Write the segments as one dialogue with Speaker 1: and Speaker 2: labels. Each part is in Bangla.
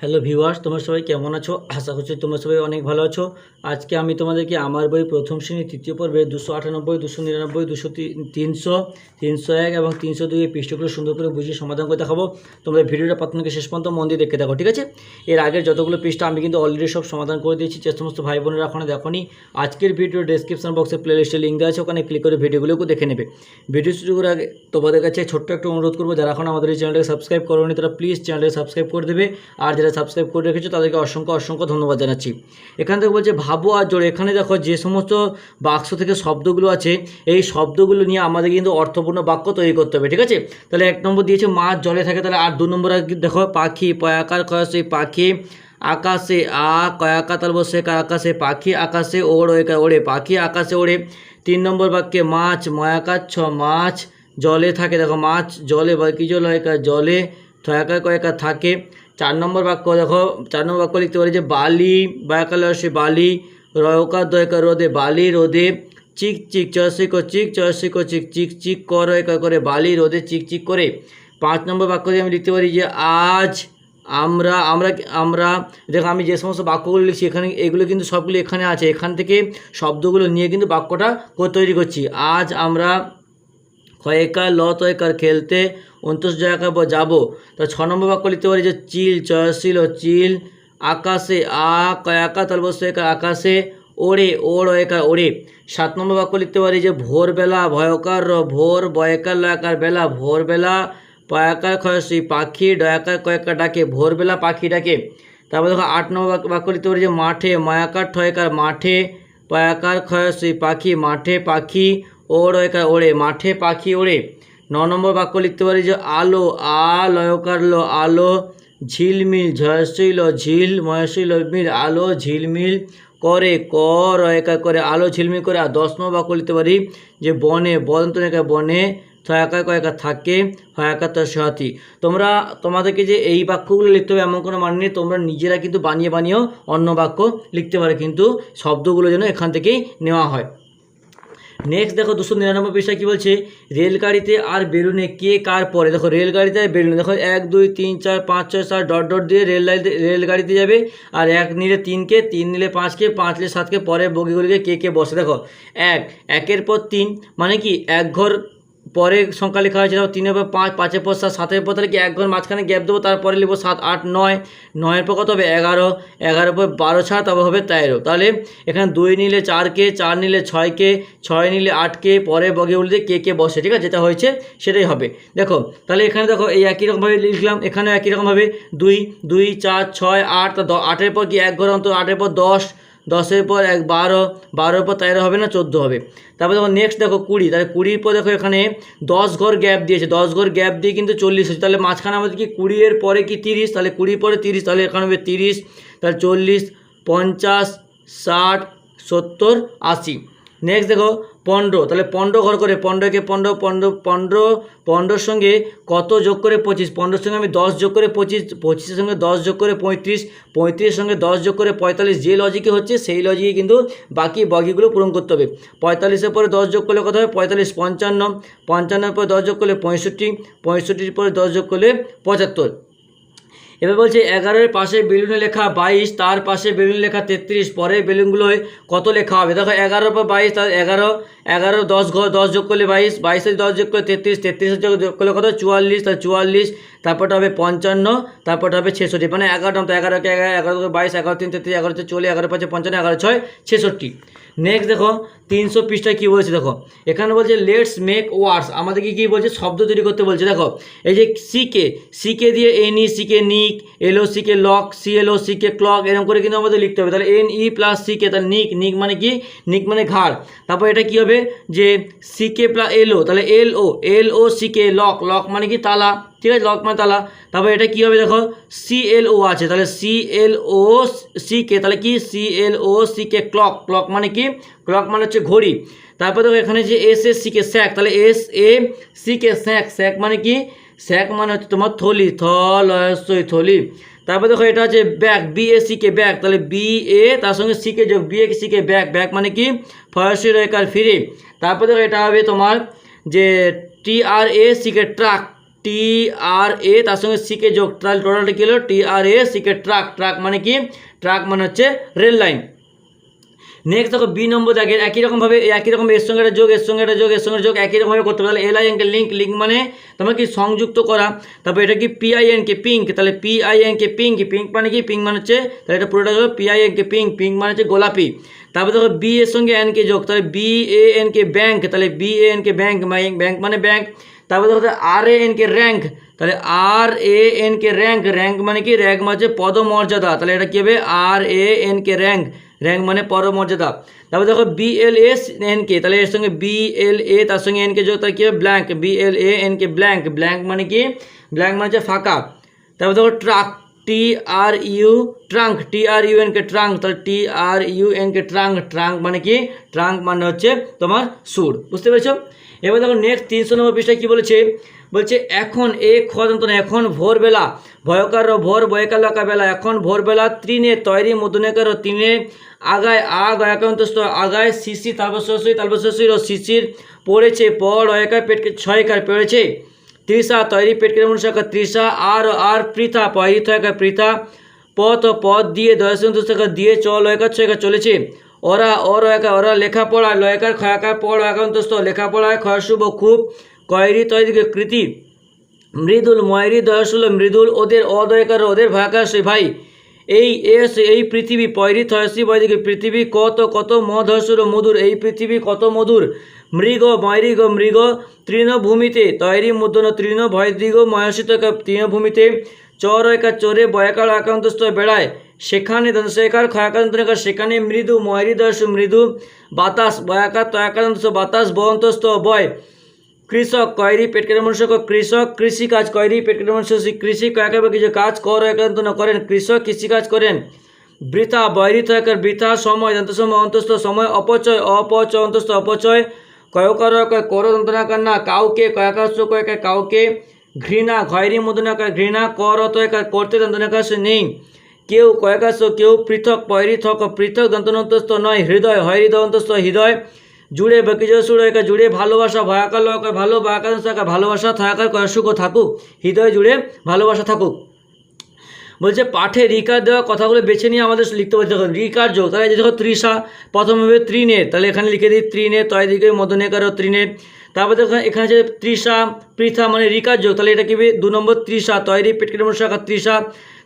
Speaker 1: হ্যালো ভিউয়ার্স তোমরা সবাই কেমন আছো? আশা করছি তোমরা সবাই অনেক ভালো আছো। আজকে আমি তোমাদেরকে আমার বই প্রথম শ্রেণি তৃতীয় পর্বে দুশো আটানব্বই, দুশো নিরানব্বই, দুশো তিনশো তিনশো এক এবং তিনশো দুই পৃষ্ঠগুলো সুন্দর করে বুঝিয়ে সমাধান করে দেখাবো। তোমরা ভিডিওটা প্রথম থেকে শেষ পর্যন্ত মন দিয়ে দেখে দেখো, ঠিক আছে? এর আগের যতগুলো পৃষ্ঠা আমি কিন্তু অলরেডি সব সমাধান করে দিয়েছি, যে সমস্ত ভাই বোনেরা এখনও দেখোনি, আজকের ভিডিও ডেসক্রিপশন বক্সে প্লে লিস্টে লিঙ্ক আছে, ওখানে ক্লিক করে ভিডিওগুলোকে দেখে নেবে। ভিডিও শুরু করার আগে তোমাদের কাছে ছোট্ট একটা অনুরোধ করব, যারা এখন আমাদের এই চ্যানেলটাকে সাবস্ক্রাইব করোনি, তারা প্লিজ চ্যানেলটাকে সাবস্ক্রাইব করে দেবে। আর যারা সাবস্ক্রাইব করে রেখেছো, তাদেরকে অসংখ্য অসংখ্য ধন্যবাদ জানাচ্ছি। এখান থেকে বলছে, ভাবো আর জোরে। এখানে দেখো যে সমস্ত বাক্স থেকে শব্দগুলো আছে, এই শব্দগুলো নিয়ে আমাদের কিন্তু অর্থপূর্ণ বাক্য তৈরি করতে হবে, ঠিক আছে? তাহলে এক নম্বর দিয়েছে মাছ জলে থাকে। তাহলে আর দু নম্বর দেখো, পাখি পয়াকার কয় সেই পাখি, আকাশে আ কয়াকা বসে আকাশে পাখি, আকাশে ওড় ওড়ে, পাখি আকাশে ওড়ে। তিন নম্বর বাক্যে, মাছ ময়াকার ছ মাছ জলে থাকে। দেখো, মাছ জলে বা কি জল হয়? জলে থয়াকা কয়েকা থাকে। চার নম্বর বাক্য, দেখো, চার নম্বর বাক্য লিখতে পারি যে, বালি বায়াকালে আসে বালি, রয়কা দয়কা রোদে বালি, রোদে চিক চিক চসিক চিক চসিক চিক চিক চিক কর করে বালি, রোদে চিক চিক করে। পাঁচ নম্বর বাক্য দিয়ে আমি লিখতে পারি যে, আজ আমরা আমরা আমরা, দেখো, আমি যে সমস্ত বাক্যগুলো লিখছি, এখানে এগুলো কিন্তু সবগুলো এখানে আছে। এখান থেকে শব্দগুলো নিয়ে কিন্তু বাক্যটা তৈরি করছি। আজ আমরা ক্ষয়কার ল তয়কার খেলতে উনত্রিশ জায়গা যাব। তা ছ নম্বর বাক্য লিখতে পারি যে, চিল চয়শীল ও চিল, আকাশে আ কয়াকা তালবস্যকার আকাশে ওড়ে, ওড় একার ওড়ে। সাত নম্বর বাক্য লিখতে পারি যে, ভোরবেলা, ভয়কার র, ভোর, বয়কার, লয়াকার বেলা, ভোরবেলা, পয়াকার ক্ষয়সী পাখি, ডয়াকার কয়েকার ডাকে, ভোরবেলা পাখি ডাকে। তারপর দেখো, আট নম্বর বাক্য- লিখতে পারি যে, মাঠে, মায়াকার, ঠয়কার, মাঠে, পয়াকার ক্ষয়সী পাখি, মাঠে পাখি ওড় একার ওড়ে, মাঠে পাখি ওড়ে। ন নম্বর বাক্য লিখতে পারি যে, আলো আ লয়কার লো আলো, ঝিলমিল ঝয়শীল ঝিল ময়শীল মিল, আলো, ঝিলমিল করে ক রয়কা করে, আলো, ঝিলমিল করে। আর দশ নম্বর বাক্য লিখতে পারি যে, বনে, বদন্ত রেখা বনে ছয়াকা কয়েকা থাকে হয়াকা সহাতি তোমরা, তোমাদেরকে যে এই বাক্যগুলো লিখতে হবে এমন কোনো মানে নেই। তোমরা নিজেরা কিন্তু বানিয়ে বানিয়েও অন্য বাক্য লিখতে পারে। কিন্তু শব্দগুলো যেন এখান থেকেই নেওয়া হয়। নেক্সট দেখো দুশো নিরানব্বই পৃষ্ঠা কী বলছে? রেলগাড়িতে আর বেলুনে কে কার পরে? দেখো রেলগাড়িতে আর বেলুনে। দেখো এক, দুই, তিন, চার, পাঁচ, ছয়, সাত, ডট ডট দিয়ে রেল রেলগাড়িতে যাবে। আর এক নিলে তিনকে, তিন নিলে পাঁচকে, পাঁচ নিলে সাতকে, পরে বগিগুলিকে কে কে বসে। দেখো এক, একের পর তিন মানে কি? এক ঘর পরে সংখ্যা লেখা হয়েছে, দেখো তিনের পর পাঁচ, পাঁচের পর সাত, সাতের পর তাহলে কি এক ঘর মাঝখানে গ্যাপ দেবো? তারপরে লিখব সাত, আট, নয়। নয়ের পর কত হবে? এগারো। এগারোর পর বারো ছাড়া তারপর হবে তেরো। তাহলে এখানে দুই নিলে চারকে, চার নিলে ছয়কে, ছয় নিলে আটকে পরে বগে বগিগুলিতে কে কে বসে, ঠিক আছে? যেটা হয়েছে সেটাই হবে। দেখো, তাহলে এখানে দেখো এই একই রকমভাবে লিখলাম এখানে একই রকমভাবে দুই দুই, চার, ছয়, আট আটের পর কি এক ঘর অন্তর, আটের পর দশ দশের পর এক, বারো, বারোর পর তেরো হবে না, চোদ্দ হবে। তারপর যখন নেক্সট দেখো কুড়ি, তাহলে কুড়ির পর দেখো এখানে দশ ঘর গ্যাপ দিয়েছে। দশ ঘর গ্যাপ দিয়ে কিন্তু চল্লিশ হচ্ছে তাহলে মাঝখানে আমাদের কি কুড়ির পরে কি তিরিশ? তাহলে কুড়ির পরে তিরিশ, তাহলে এখানে হবে তিরিশ, তাহলে চল্লিশ, পঞ্চাশ, ষাট, সত্তর, আশি। নেক্সট দেখো পনেরো তাহলে পনেরো ঘর করে পনেরোকে পনেরো পনেরো পনেরো পনেরোর সঙ্গে কত যোগ করে পঁচিশ? পনেরোর সঙ্গে আমি দশ যোগ করে পঁচিশ, পঁচিশের সঙ্গে দশ যোগ করে পঁয়ত্রিশ, পঁয়ত্রিশের সঙ্গে দশ যোগ করে পঁয়তাল্লিশ। যে লজিকে হচ্ছে, সেই লজিকে কিন্তু বাকি বগিগুলো পূরণ করতে হবে। পঁয়তাল্লিশের পরে দশ যোগ করলে কত হবে? পঁয়তাল্লিশ, পঞ্চান্ন। পঞ্চান্নের পরে দশ যোগ করলে পঁয়ষট্টি। পঁয়ষট্টির পরে দশ যোগ করলে পঁচাত্তর। এবার বলছে এগারোর পাশে বেলুনে লেখা বাইশ, তার পাশে বেলুন লেখা তেত্রিশ, পরের বেলুনগুলোয় কত লেখা হবে? দেখো, এগারোর পর বাইশ, তার এগারো এগারো দশ ঘর দশ যোগ করলে বাইশ বাইশের দশ যোগ করলে তেত্রিশ তেত্রিশের যোগ যোগ করলে কত? চুয়াল্লিশ তার চুয়াল্লিশ, তারপরটা হবে পঞ্চান্ন, তারপরটা হবে ছেষট্টি মানে এগারোটা তো এগারোকে এগারো এগারো বাইশ, এগারো তিন তেত্রিশ, এগারো চল্লিশ, এগারো পাঁচে পঞ্চান্ন, এগারো ছয়, ছেষট্টি। নেক্সট দেখো, তিনশো পৃষ্ঠায় কী বলছে দেখো। এখানে বলছে লেটস মেক ওয়ার্ডস আমাদেরকে কী বলছে? শব্দ তৈরি করতে বলছে। দেখো, এই যে সিকে সিকে দিয়ে N E C K nick L O C K lock C L O C K clock এরকম করে কিন্তু আমাদের লিখতে হবে। তাহলে এন ই প্লাস সিকে তাহলে নিক নিক মানে কি? নিক মানে ঘাড়। তারপর এটা কী হবে? যে সিকে প্লাস এল ও তাহলে এল ও এল ও সিকে লক লক মানে কি? তালা। ঠিক আছে লক মানে তালা। তারপর এটা কী হবে দেখো? সি এল ও আছে। তাহলে C L O C K তাহলে কি? C L O C K clock clock মানে কি? ক্লক মানে হচ্ছে ঘড়ি। তারপর দেখো এখানে যে S S C K sack. তাহলে S A C K sack. Sack মানে কি? স্যাক মানে হচ্ছে তোমার থলি থ থলি। তারপর দেখো এটা হচ্ছে bag B A C K bag. তাহলে বি এ তার সঙ্গে সি কে যোগ B A C K bag. Bag মানে কি? ফরাসি রেখার ফিরে। তারপর দেখো এটা হবে তোমার যে টি আর এ সি কে ট্রাক। টি আর এ, তার সঙ্গে সিকে যোগ, তাহলে টোটালটা কী হলো? টি আর এ সিকে ট্রাক ট্রাক মানে কি? ট্রাক মানে হচ্ছে রেল লাইন। নেক্সট দেখো, বি নম্বর দেখে, একই রকমভাবে একই রকম এর সঙ্গে একটা যোগ, এর সঙ্গে একটা যোগ, এর সঙ্গে যোগ, একই রকমভাবে করতে তাহলে L I N K link link মানে তোমার কি সংযুক্ত করা। তারপর এটা কি P I N K pink তাহলে P I N K pink pink মানে কি? পিঙ্ক মানে হচ্ছে, তাহলে এটা পুরোটা হলো P I N K pink pink মানে হচ্ছে গোলাপি। তারপর দেখো বি এর সঙ্গে এন কে যোগ, তাহলে B A N K bank তাহলে B A N K bank bank মানে ব্যাংক তারপর দেখো R A N K rank তাহলে R A N K rank rank মানে কি? র্যাঙ্ক মানে পদমর্যাদা, তাহলে এটা কী হবে? R A N K rank rank মানে পদমর্যাদা। তারপর দেখো B L S N K তাহলে এর সঙ্গে বি এল এ তার সঙ্গে এন কে যোগ, তাহলে কী হবে? Blank B L A N K blank blank মানে কি? ব্ল্যাঙ্ক মানে হচ্ছে ফাঁকা। তারপর দেখো truck T R U trunk T R U N K trunk তাহলে T R U N K trunk trunk মানে কি? ট্রাঙ্ক মানে হচ্ছে তোমার সুর, বুঝতে পেরেছ? এবার দেখো নেক্সট তিনশো নম্বর পৃষ্ঠায় কী বলেছে? বলছে, এখন এ খদন্তন এখন ভোরবেলা ভয়কার ভোর বয়কার লকা বেলা, এখন ভোরবেলা ত্রিনে তৈরি মধুনেকার তিনে আগায় আগ, একান্তস্থ আগায় শিশি তালবশী তালবশীর ও শিশির পড়েছে পর অয়কার পেটকে ছয়কার পড়েছে তৃষা তৈরি পেটকে মনুষ্যকা তৃষা আর আর পৃথা, পয়রি থয়কা পৃথা, পথ পথ দিয়ে দশকা দিয়ে চ লয়কার ছয়কা চলেছে। ওরা অর একা, ওরা লেখাপড়া লয়কার খয়াকার পড় একান্তস্থ লেখাপড়ায় ক্ষয়শুভ খুব, কয়রি তৈরিকে কৃতি। মৃদুল, ময়রি দয়সুল মৃদুল, ওদের অদয়কার ওদের ভয়াকার সে ভাই। এই এস, এই পৃথিবী পয়রি থয়সি বৈদিকে পৃথিবী, কত কত মধসুর মধুর, এই পৃথিবী কত মধুর? মৃগ ময়রিগ মৃগ, তৃণভূমিতে তৈরি মুদ্রণ তৃণ ভয়দিগ ময়সিত তৃণভূমিতে, চর একা চোরে বয়কার একান্তস্থ বেড়ায়। সেখানে দশকার ক্ষয়াকান্তকার সেখানে মৃদু ময়রি মৃদু বাতাস বয়াকার তয়াকান্ত বাতাস, বহন্তস্থ বয় কৃষক, কয়রি কেটে মনুষ্য কৃষক, কৃষি কাজ, কয়রি কেটে মনুষ্য কৃষি কয়েকবার কিছু কাজ কর, একান্ত না করেন। কৃষক, কৃষি কাজ করেন। বৃথা বৈরিত একার বৃথা, সময়, দন্ত সময়, অন্তস্থ, সময়, অপচয় অপচয়, অন্তস্থ, অপচয়। কয়কর কর দন্তনাকার না কাউকে কয়াকাশ কয়েক কাউকে। ঘৃণা, ঘয়রি মদনাকার ঘৃণা, কর অত একার করতে দন্তনাকাশ নেই। কেউ কয়েকাশ কেউ পৃথক, পয়রি থক, পৃথক দন্তনন্তস্থ নয়, হৃদয়, হয়রি দন্তস্থ হৃদয়। জুড়ে বাকি সুরকা জুড়ে ভালোবাসা, ভয়াকার লয়কার ভালো ভয়াকার ভালোবাসা থাকার কয় সুখ থাকুক, হৃদয় জুড়ে ভালোবাসা থাকুক। বলছে, পাঠে রিকার দেওয়া কথাগুলো বেছে নিয়ে আমাদের লিখতে বলছে দেখো, রিকার যোগ, তাহলে দেখো ত্রিশা প্রথম হবে ত্রিনের তাহলে এখানে লিখে দিই ত্রিনের তয় দিকে মদনেকার ও ত্রিনের তারপর দেখো, এখানে যে ত্রিশা পৃথা মানে রিকার যোগ, তাহলে এটা কি দু নম্বর ত্রিশা তৈরি পেটকের শাখা ত্রিশা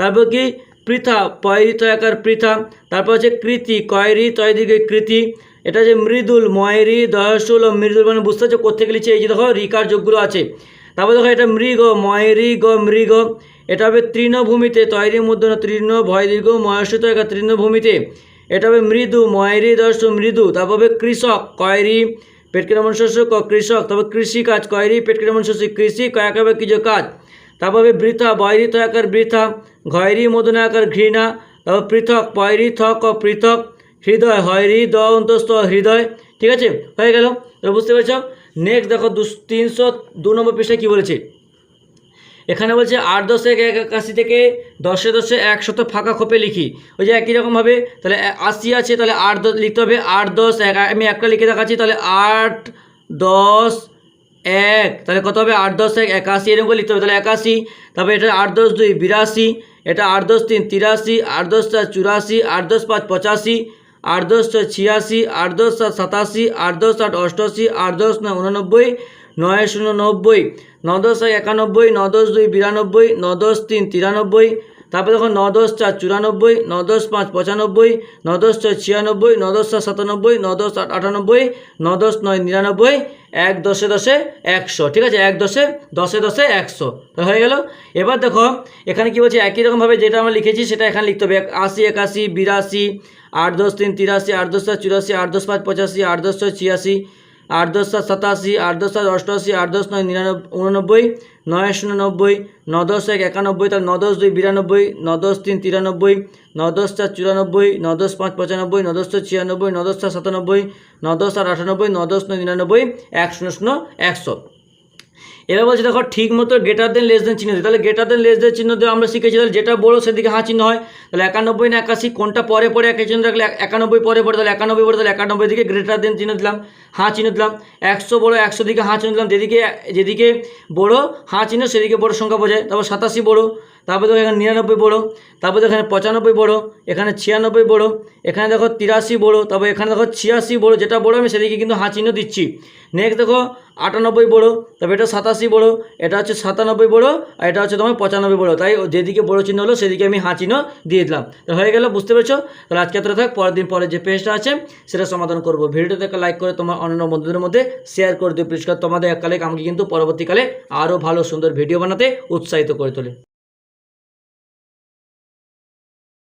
Speaker 1: তারপর কি? পৃথা, পয়রি তয়াকার পৃথা। তারপর হচ্ছে কৃতি, কয়রি তয় দিকে কৃতি। এটা যে মৃদুল, ময়রি দয়সুল ও মৃদুল মানে বুঝতে পারছ কোথেকে লিখছে? এই যে দেখো, রিকার যোগগুলো আছে। তারপর দেখো এটা মৃগ, ময়রি গ, মৃগ। এটা হবে তৃণভূমিতে, তৈরি মুদ্রণ তৃণ, ভয় দীর্ঘ ময়সিত একা তৃণভূমিতে। এটা হবে মৃদু, ময়রি দর্শ মৃদু। তারপর হবে কৃষক, কয়রি পেটকে মন শস্য, ক- কৃষক। তারপর কৃষিকাজ কয়রি মন শস্য, কৃষি, কয়াক হবে কিছু কাজ? তারপর হবে বৃথা বৈরি আকার বৃথা। ঘয়রি, মদন আকার ঘৃণা। তারপর পৃথক, পয়রি থক ও পৃথক। হৃদয় হয় দ অন্তস্থ হৃদয়। ঠিক আছে? হয়ে গেল। এবার বুঝতে পেরেছ? নেক্সট দেখো দু তিনশো দু নম্বর পৃষ্ঠায় কী বলেছে? এখানে বলছে, আট দশে এক একাশি থেকে দশে দশে একশত ফাঁকা খোপে লিখি। ওই যে একই রকমভাবে তাহলে আশি আছে, তাহলে আট দশ লিখতে হবে। আট দশ এক, আমি একটা লিখে দেখাচ্ছি, তাহলে আট দশ এক। তাহলে কত হবে? আট দশ এক, একাশি, এরকম করে লিখতে হবে। তাহলে একাশি, তারপরে এটা আট দশ দুই, বিরাশি, এটা আট দশ তিন, তিরাশি, আট দশ চার, চুরাশি, আট দশ পাঁচ, পঁচাশি আট দশ ছয় ছিয়াশি আট দশ সাত সাতাশি আট দশ আট অষ্টআশি আট দশ নয় উননব্বই নয় শূন্য নব্বই ন দশ এক একানব্বই ন দশ দুই বিরানব্বই ন দশ তিন তিরানব্বই, তারপরে দেখো ন দশ চার চুরানব্বই ন দশ পাঁচ পঁচানব্বই ন দশ ছয় ছিয়ানব্বই ন দশ সাত সাতানব্বই ন দশ আট আটানব্বই ন দশ নয় নিরানব্বই, এক দশে দশে একশো, ঠিক আছে? এক দশে দশে দশে একশো হয়ে গেল। এবার দেখো, এখানে কি বলছে? একই রকমভাবে যেটা আমরা লিখেছি, সেটা এখানে লিখতে হবে। আশি, একাশি, বিরাশি আট দশ তিন তিরাশি আট দশ সাত চুরাশি আট দশ পাঁচ পঁচাশি আট দশ ছয় ছিয়াশি আট দশ সাত সাতাশি আট দশ সাত অষ্টআশি আট দশ নয় নিরানব্বই উননব্বই নয় শূন্য নব্বই ন দশ এক একানব্বই তার ন দশ দুই বিরানব্বই ন দশ তিন তিরানব্বই ন দশ চার চুরানব্বই ন দশ পাঁচ পঁচানব্বই ন দশ ছয় ছিয়ানব্বই ন দশ চার সাতানব্বই ন দশ আট আটানব্বই ন দশ নয় নিরানব্বই এক শূন্য শূন্য একশো এবার বলছে, দেখো, ঠিক মতো গ্রেটার দেন লেস দেন চিহ্ন দিই তাহলে গ্রেটার দেন লেস দেন চিহ্ন দিয়ে আমরা শিখেছি। তাহলে যেটা বড়ো, সেদিকে হাঁ চিহ্ন হয়। তাহলে একানব্বই না একাশি, কোনটা পরে পরে একে চিহ্ন রাখলে একানব্বই পরে পরে, তাহলে একানব্বই পরে, তাহলে একানব্বই দিকে গ্রেটার দেন চিহ্ন দিলাম, হাঁ চিহ্ন দিলাম। একশো বড়ো, একশো দিকে হাঁ চিহ্ন দিলাম। যেদিকে যেদিকে বড়ো, হাঁ চিহ্ন, সেদিকে বড়ো সংখ্যা বোঝায়। তারপর সাতাশি বড়ো তারপর দেখো এখানে নিরানব্বই বড়ো তারপর দেখো এখানে পঁচানব্বই বড়ো এখানে ছিয়ানব্বই বড়ো এখানে দেখো তিরাশি বড়ো তারপর এখানে দেখো ছিয়াশি বড়ো যেটা বড়ো আমি সেদিকে কিন্তু হাঁ চিহ্ন দিচ্ছি। নেক্সট দেখো আটানব্বই বড়ো তারপর এটা সাতাশি বড়ো এটা হচ্ছে সাতানব্বই বড়ো আর এটা হচ্ছে তোমার পঁচানব্বই বড়ো তাই যেদিকে বড়ো চিহ্ন হলো সেদিকে আমি হাঁ চিহ্ন দিয়ে দিলাম। তো হয়ে গেল, বুঝতে পেরেছ? তাহলে আজকে এতটা থাক, পরের দিন পরে যে পেজটা আছে সেটা সমাধান করব। ভিডিওটাতে একটা লাইক করে তোমার অন্যান্য বন্ধুদের মধ্যে শেয়ার করে দিও প্লিজ তোমাদের এককালে আমাকে কিন্তু পরবর্তীকালে আরও ভালো সুন্দর ভিডিও বানাতে উৎসাহিত করে তোলে।